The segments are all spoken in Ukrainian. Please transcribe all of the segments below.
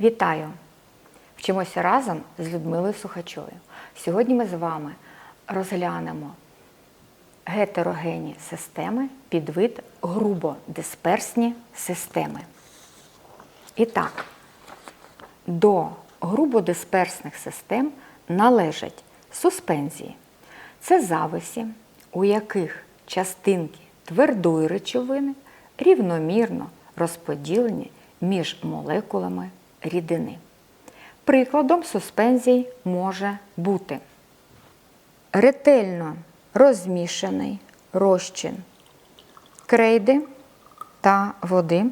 Вітаю! Вчимося разом з Людмилою Сухачовою. Сьогодні ми з вами розглянемо гетерогенні системи під вид грубодисперсні системи. І так, до грубодисперсних систем належать суспензії. Це зависі, у яких частинки твердої речовини рівномірно розподілені між молекулами рідини. Прикладом суспензій може бути ретельно розмішаний розчин крейди та води.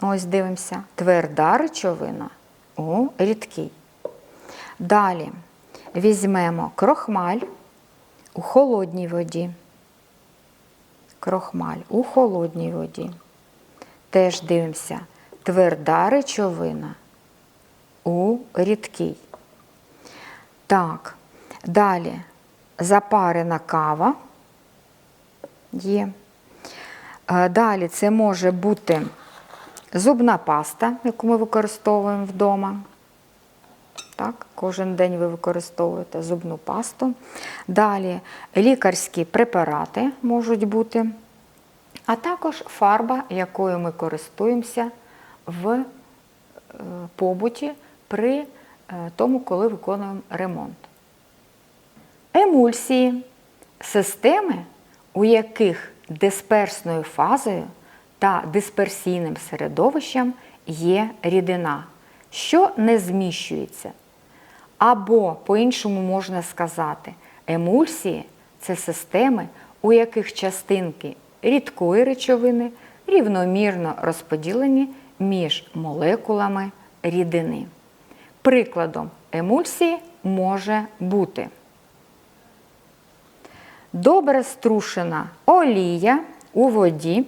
Ось дивимося, тверда речовина у рідкій. Далі візьмемо крохмаль у холодній воді. Крохмаль у холодній воді. Теж дивимося, тверда речовина у рідкій. Так, далі запарена кава є. Е, Далі це може бути зубна паста, яку ми використовуємо вдома. Так, Кожен день ви використовуєте зубну пасту. Далі лікарські препарати можуть бути, а також фарба, якою ми користуємося в е, побуті при е, тому, коли виконуємо ремонт. Емульсії системи, у яких дисперсною фазою та дисперсійним середовищем є рідина, що не зміщується. Або, по-іншому можна сказати, емульсії це системи, у яких частинки рідкої речовини рівномірно розподілені між молекулами рідини. Прикладом емульсії може бути добре струшена олія у воді.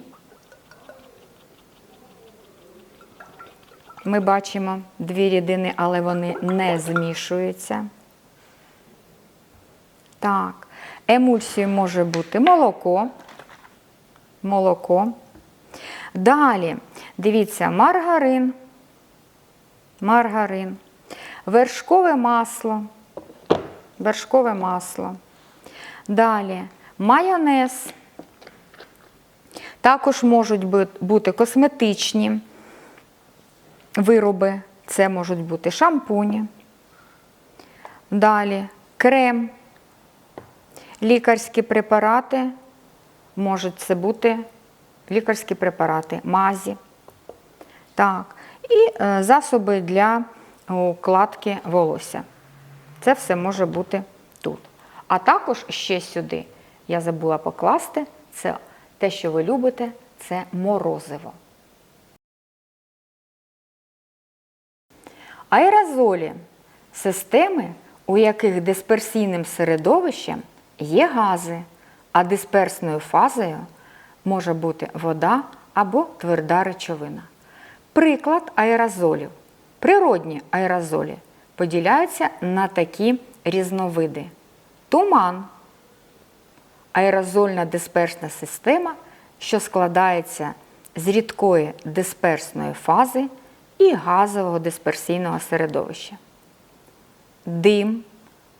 Ми бачимо дві рідини, але вони не змішуються. Так, емульсією може бути молоко. Молоко. Далі, дивіться, маргарин. Маргарин. Вершкове масло. Вершкове масло. Далі майонез. Також можуть бути косметичні вироби, це можуть бути шампуні. Далі крем, лікарські препарати, можуть це бути лікарські препарати, мазі. Так, і е, засоби для укладки волосся. Це все може бути тут. А також ще сюди я забула покласти це те, що ви любите, це морозиво. Аерозолі системи, у яких дисперсійним середовищем є гази, а дисперсною фазою може бути вода або тверда речовина. Приклад аерозолів. Природні аерозолі поділяються на такі різновиди. Туман аерозольна дисперсна система, що складається з рідкої дисперсної фази і газового дисперсійного середовища. Дим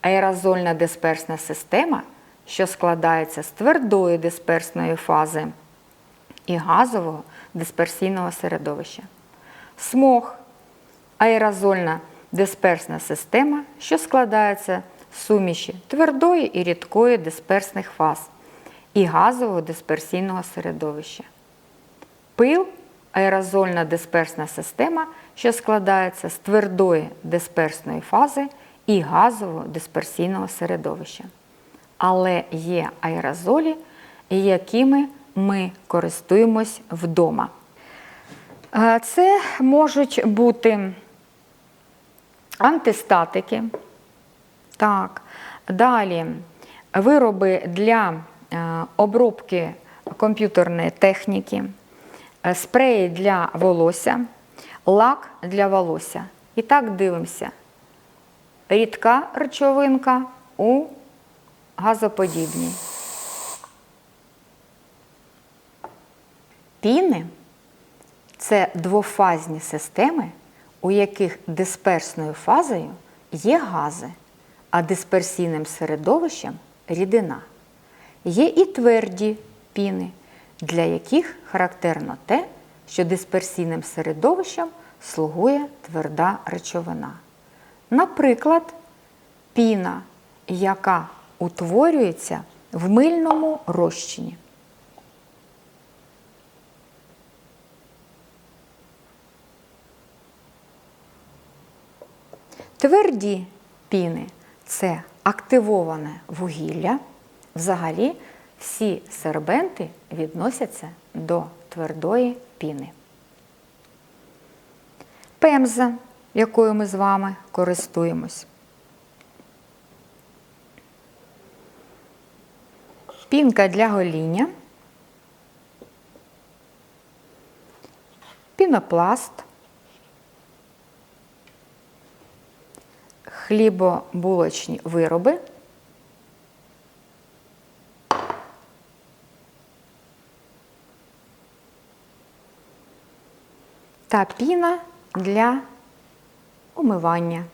аерозольна дисперсна система, що складається з твердої дисперсної фази і газового дисперсійного середовища. Смог аерозольна дисперсна система, що складається з суміші твердої і рідкої дисперсних фаз і газового дисперсійного середовища. Пил аерозольна дисперсна система, що складається з твердої дисперсної фази і газового дисперсійного середовища. Але є аерозолі, якими ми користуємось вдома. Це можуть бути антистатики. Так, далі вироби для е, обробки комп'ютерної техніки, спреї для волосся, лак для волосся. І так дивимося. Рідка речовинка у газоподібній. Піни це двофазні системи, у яких дисперсною фазою є гази, а дисперсійним середовищем рідина. Є і тверді піни, для яких характерно те, що дисперсійним середовищем слугує тверда речовина. Наприклад, піна, яка утворюється в мильному розчині. Тверді піни це активоване вугілля. Взагалі всі сербенти відносяться до твердої піни. Пемза, якою ми з вами користуємось. Пінка для гоління. Пінопласт. хлібобулочні вироби. Та піна для умивання.